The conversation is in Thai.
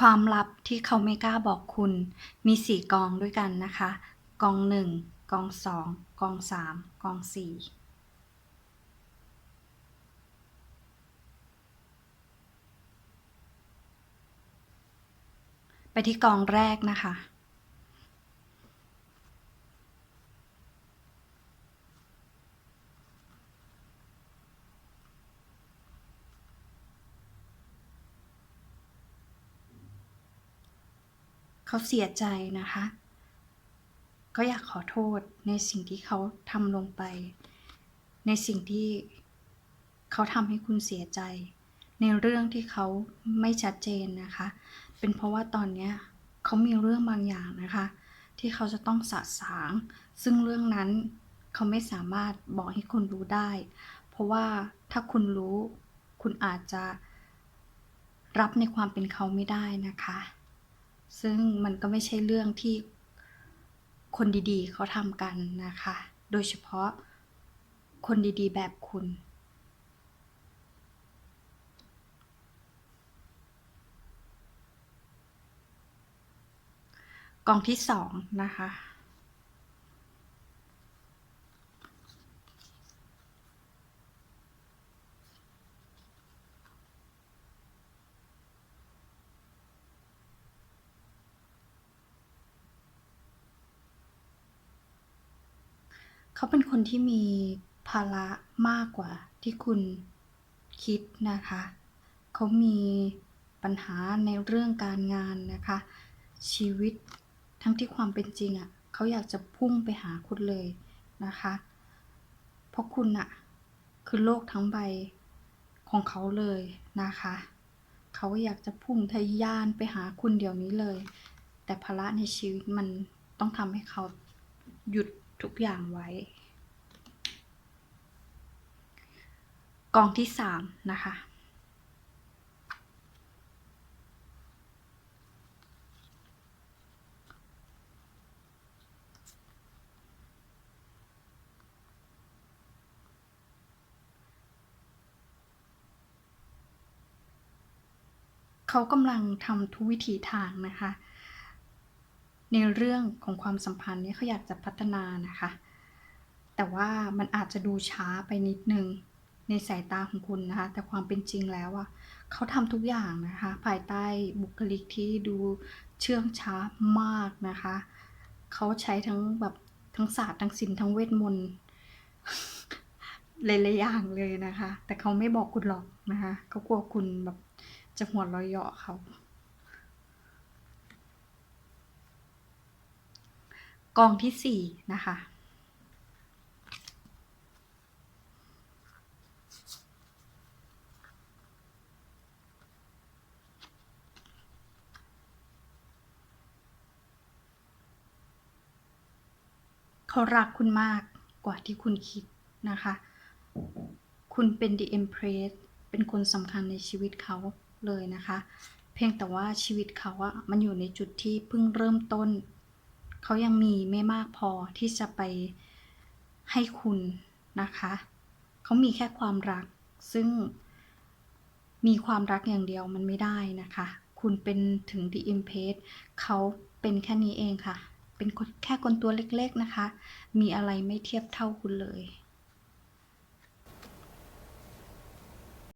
ความลับที่เขาไม่กล้าบอกคุณ มีสี่กองด้วยกันนะคะ กองหนึ่งกองสองกองสามกองสี่ไปที่กองแรกนะคะ เขาเสียใจนะคะ ก็อยากขอโทษในสิ่งที่เขาทำลงไป ในสิ่งที่เขาทำให้คุณเสียใจ ในเรื่องที่เขาไม่ชัดเจนนะคะ เป็นเพราะว่าตอนนี้เขามีเรื่องบางอย่างนะคะ ที่เขาจะต้องสะสาง ซึ่งเรื่องนั้นเขาไม่สามารถบอกให้คุณรู้ได้ เพราะว่าถ้าคุณรู้ คุณอาจจะรับในความเป็นเขาไม่ได้นะคะ ซึ่งมันก็ไม่ใช่เรื่องที่คนดีๆ เขาทำกันนะคะ โดยเฉพาะคนดีๆ แบบคุณ กองที่สองนะคะ เขาเป็นคนที่มีภาระมากกว่าที่คุณคิดนะคะ เขามีปัญหาในเรื่องการงานนะคะ ชีวิตทั้งที่ความเป็นจริงอะ่ะเขาอยากจะพุ่งไปหาคุณเลยนะคะ เพราะคุณอะ่ะคือโลกทั้งใบของเขาเลยนะคะ เขาอยากจะพุ่งทะยานไปหาคุณเดี๋ยวนี้เลย แต่ภาระในชีวิตมันต้องทำให้เขาหยุดทุกอย่างไว้ กองที่สามนะคะ เขากำลังทำทุกวิถีทางนะคะ ในเรื่องของความสัมพันธ์นี่ยเขาอยากจะพัฒนานะคะ แต่ว่ามันอาจจะดูช้าไปนิดนึง ในสายตาของคุณนะคะ แต่ความเป็นจริงแล้วอะเขาทำทุกอย่างนะคะ ภายใต้บุคลิกที่ดูเชื่องช้ามากนะคะ เขาใช้ทั้งแบบทั้งศาสตร์ทั้งศิลป์ทั้งเวทมนต์หลายๆอย่างเลยนะคะ แต่เขาไม่บอกคุณหรอกนะคะเขากลัวคุณแบบจะหัวเร้อยเยาะเขากองที่สี่นะคะ เขารักคุณมากกว่าที่คุณคิดนะคะ คุณเป็น The Empress เป็นคนสำคัญในชีวิตเขาเลยนะคะ เพียงแต่ว่าชีวิตเขาอะมันอยู่ในจุดที่เพิ่งเริ่มต้น เขายังมีไม่มากพอที่จะไปให้คุณนะคะ เขามีแค่ความรักซึ่งมีความรักอย่างเดียวมันไม่ได้นะคะ คุณเป็นถึง The Empress เขาเป็นแค่นี้เองค่ะ เป็นคนแค่คนตัวเล็กๆนะคะ มีอะไรไม่เทียบเท่าคุณเลย